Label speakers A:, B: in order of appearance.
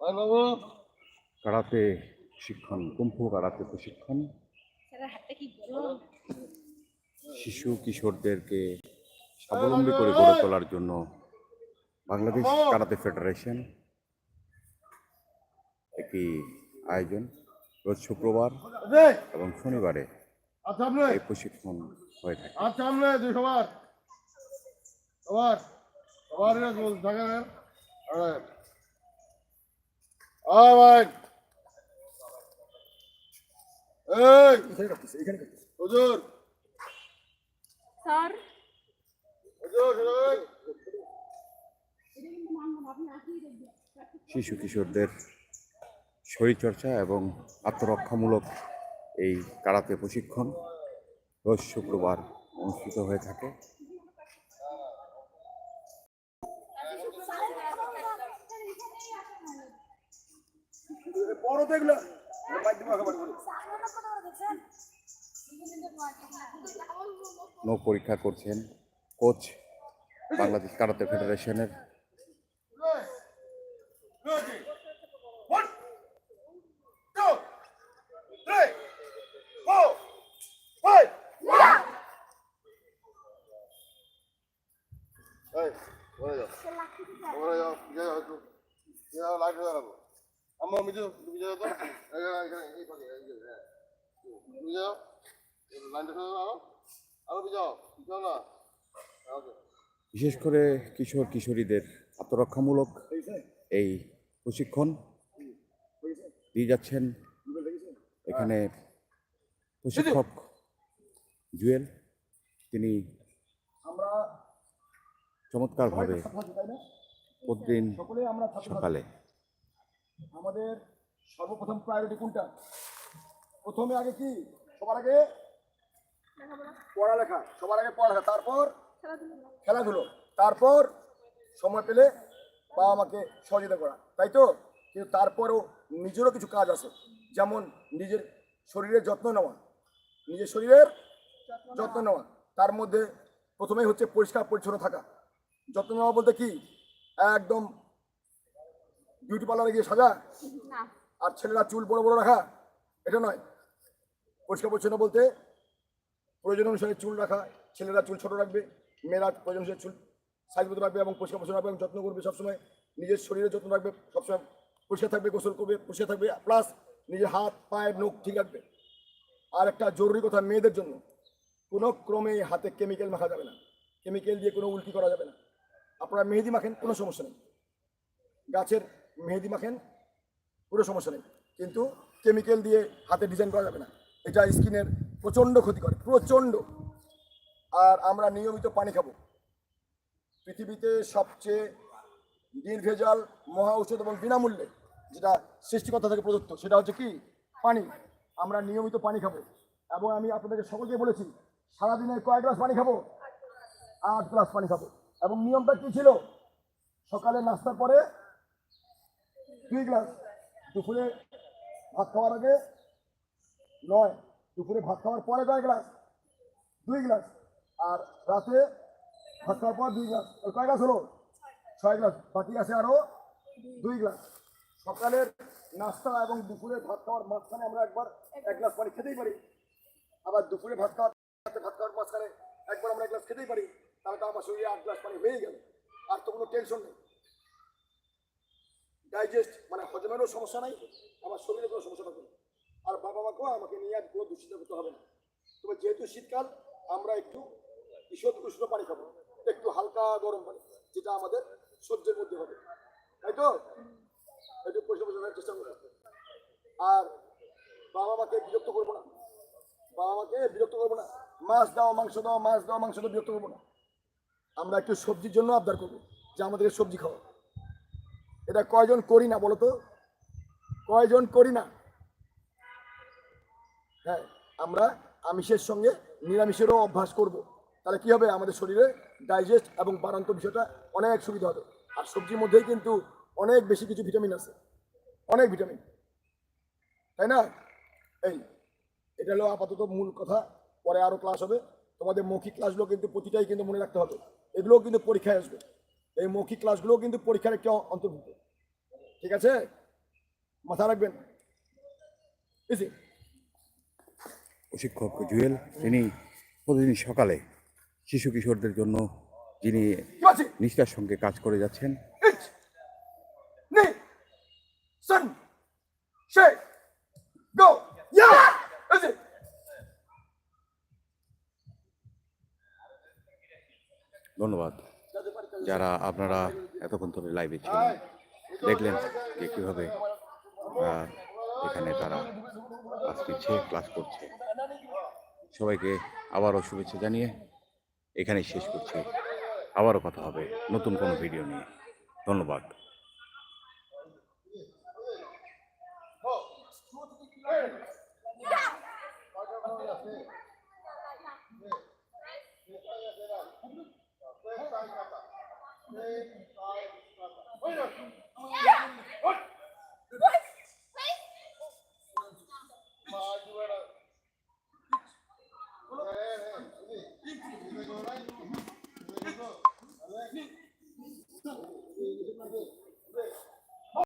A: বাবু?
B: Karate শিক্ষণ kung fu karate প্রশিক্ষণ। শিশু কিশোরদেরকে স্বাবলম্বী করে গড়ে তোলার জন্য বাংলাদেশ কারাতে ফেডারেশন একটি আয়োজন। রোজ শুক্রবার এবং শনিবারে
A: আচ্ছা
B: এই প্রশিক্ষণ হয়ে থাকে।
A: আচ্ছা সবার। সবার। সবার হুজুর।
C: স্যার।
A: হুজুর হুজুর
B: শিশু কিশোরদের শরীরচর্চা এবং আত্মরক্ষামূলক এই কারাতে প্রশিক্ষণ রোজ শুক্রবার অনুষ্ঠিত হয়ে থাকে।
A: বড় দেখলে
B: নৌ পরীক্ষা করছেন কোচ বাংলাদেশ কারাতে ফেডারেশনের
A: ওরে যাও, ওরে যাও, যাও একটু। যাও, লাইট গেলো। আম্মা, পিছে যাও, তো। এই এই যে, হ্যাঁ। পিছে যাও। লাইনটা যাও, আরও। আরও যাও, যাও না। হ্যাঁ,
B: বিশেষ করে কিশোর কিশোরীদের আত্মরক্ষামূলক এই প্রশিক্ষণ দিয়ে যাচ্ছেন এখানে প্রশিক্ষক জুয়েল তিনি চমৎকারভাবে প্রতিদিন
D: সকালে আমাদের সর্বপ্রথম প্রায়োরিটি কোনটা? প্রথমে আগে কি? সবার আগে পড়ালেখা। সবার আগে পড়ালেখা। তারপর? খেলাধুলো। তারপর সময় পেলে বাবা মাকে সহযোগিতা করা। তাই তো? কিন্তু তারপরও নিজেরও কিছু কাজ আছে। যেমন নিজের শরীরের যত্ন নেওয়া। নিজের শরীরের যত্ন নেওয়া। তার মধ্যে প্রথমেই হচ্ছে পরিষ্কার পরিচ্ছন্ন থাকা। যত্ন নেওয়া বলতে কি? একদম বিউটি পার্লারে গিয়ে সাজা? আর ছেলেরা চুল বড় বড় রাখা? এটা নয়। পরিষ্কার পরিচ্ছন্ন বলতে প্রয়োজন অনুসারে চুল রাখা ছেলেরা চুল ছোট রাখবে মেয়েরা প্রয়োজন অনুসারে চুল সাইজ মতো রাখবে এবং পরিষ্কার পরিচ্ছন্ন রাখবে এবং যত্ন করবে সবসময়। নিজের শরীরের যত্ন রাখবে সবসময় পরিষ্কার থাকবে গোসল করবে পরিষ্কার থাকবে প্লাস নিজের হাত পায়ের নখ ঠিক রাখবে। আর একটা জরুরি কথা মেয়েদের জন্য কোনো ক্রমে হাতে কেমিক্যাল মাখা যাবে না। কেমিক্যাল দিয়ে কোনো উল্টি করা যাবে না। আপনারা মেহেদি মাখেন কোনো সমস্যা নেই। গাছের মেহেদি মাখেন কোনো সমস্যা নেই। কিন্তু কেমিক্যাল দিয়ে হাতে ডিজাইন করা যাবে না। এটা স্কিনের প্রচণ্ড ক্ষতি করে, প্রচণ্ড। আর আমরা নিয়মিত পানি খাব। পৃথিবীতে সবচেয়ে নির্ভেজাল মহা ঔষধ এবং বিনামূল্যে যেটা সৃষ্টিকর্তা থেকে প্রদত্ত, সেটা হচ্ছে কি? পানি। আমরা নিয়মিত পানি খাব। এবং আমি আপনাদেরকে সকলকে বলেছি, সারাদিনে কয় গ্লাস পানি খাব, আট গ্লাস পানি খাব। এবং নিয়মটা কি ছিল? সকালে নাস্তার পরে দুই গ্লাস দুপুরে ভাত খাওয়ার আগে নয়, দুপুরে ভাত খাওয়ার পরে কয় গ্লাস? দুই গ্লাস। আর রাতে ভাত খাওয়ার পর দুই গ্লাস। কয় গ্লাস হলো? ছয় গ্লাস। বাকি আছে আরও দুই গ্লাস। সকালের নাস্তা এবং দুপুরে ভাত খাওয়ার মাঝখানে আমরা একবার এক গ্লাস পানি খেতেই পারি। আবার দুপুরে ভাত খাওয়ার ভাত খাওয়ার মাঝখানে একবার আমরা এক গ্লাস খেতেই পারি। তাহলে তো আমার শরীরে আট গ্লাস পানি হয়েই গেল। আর তো কোনো টেনশন নেই। ডাইজেস্ট মানে হজমেরও সমস্যা নাই, আমার শরীরে কোনো সমস্যা থাকবে না। আর বাবা মাকেও আমাকে নিয়ে আর কোনো দুশ্চিন্তা করতে হবে না। তবে যেহেতু শীতকাল, আমরা একটু ঈষৎ উষ্ণ পানি খাব, একটু হালকা গরম পানি, যেটা আমাদের সহ্যের মধ্যে হবে। তাই তো? একটু পরিষ্কার পরিচ্ছন্ন চেষ্টা করব আর বাবা মাকে বিরক্ত করব না। বাবা মাকে বিরক্ত করব না। মাছ দাও, মাংস দাও, মাছ দাও, মাংস দাও, বিরক্ত করব না। আমরা একটু সবজির জন্য আবদার করব যে আমাদেরকে সবজি খাওয়া এটা কয়জন করি না বলো তো? কয়জন করি না? হ্যাঁ আমরা আমিষের সঙ্গে নিরামিষেরও অভ্যাস করব। তাহলে কি হবে? আমাদের শরীরে ডাইজেস্ট এবং বারান্ত বিষয়টা অনেক সুবিধা হবে। আর সবজির মধ্যেই কিন্তু অনেক বেশি কিছু ভিটামিন আছে। অনেক ভিটামিন তাই না? এই, এটা হলো আপাতত মূল কথা। পরে আরও ক্লাস হবে। তোমাদের মৌখিক ক্লাসগুলো কিন্তু প্রতিটাই কিন্তু মনে রাখতে হবে। এগুলোও কিন্তু পরীক্ষায় আসবে। এই মৌখিক ক্লাসগুলোও কিন্তু পরীক্ষার একটা অন্তর্ভুক্ত। ঠিক আছে? মাথা রাখবেন।
B: প্রশিক্ষক জুয়েল তিনি প্রতিদিন সকালে শিশু কিশোরদের জন্য যিনি নিষ্ঠার সঙ্গে কাজ করে যাচ্ছেন? ধন্যবাদ। যারা আপনারা এতক্ষণ ধরে লাইভে ছিলেন। দেখলেন যে কীভাবে এখানে তারা ক্লাস নিচ্ছে, ক্লাস করছে। সবাইকে আবারও শুভেচ্ছা জানিয়ে এখানেই শেষ করছি। আবারও কথা হবে নতুন কোনো ভিডিও নিয়ে। ধন্যবাদ। Thank you.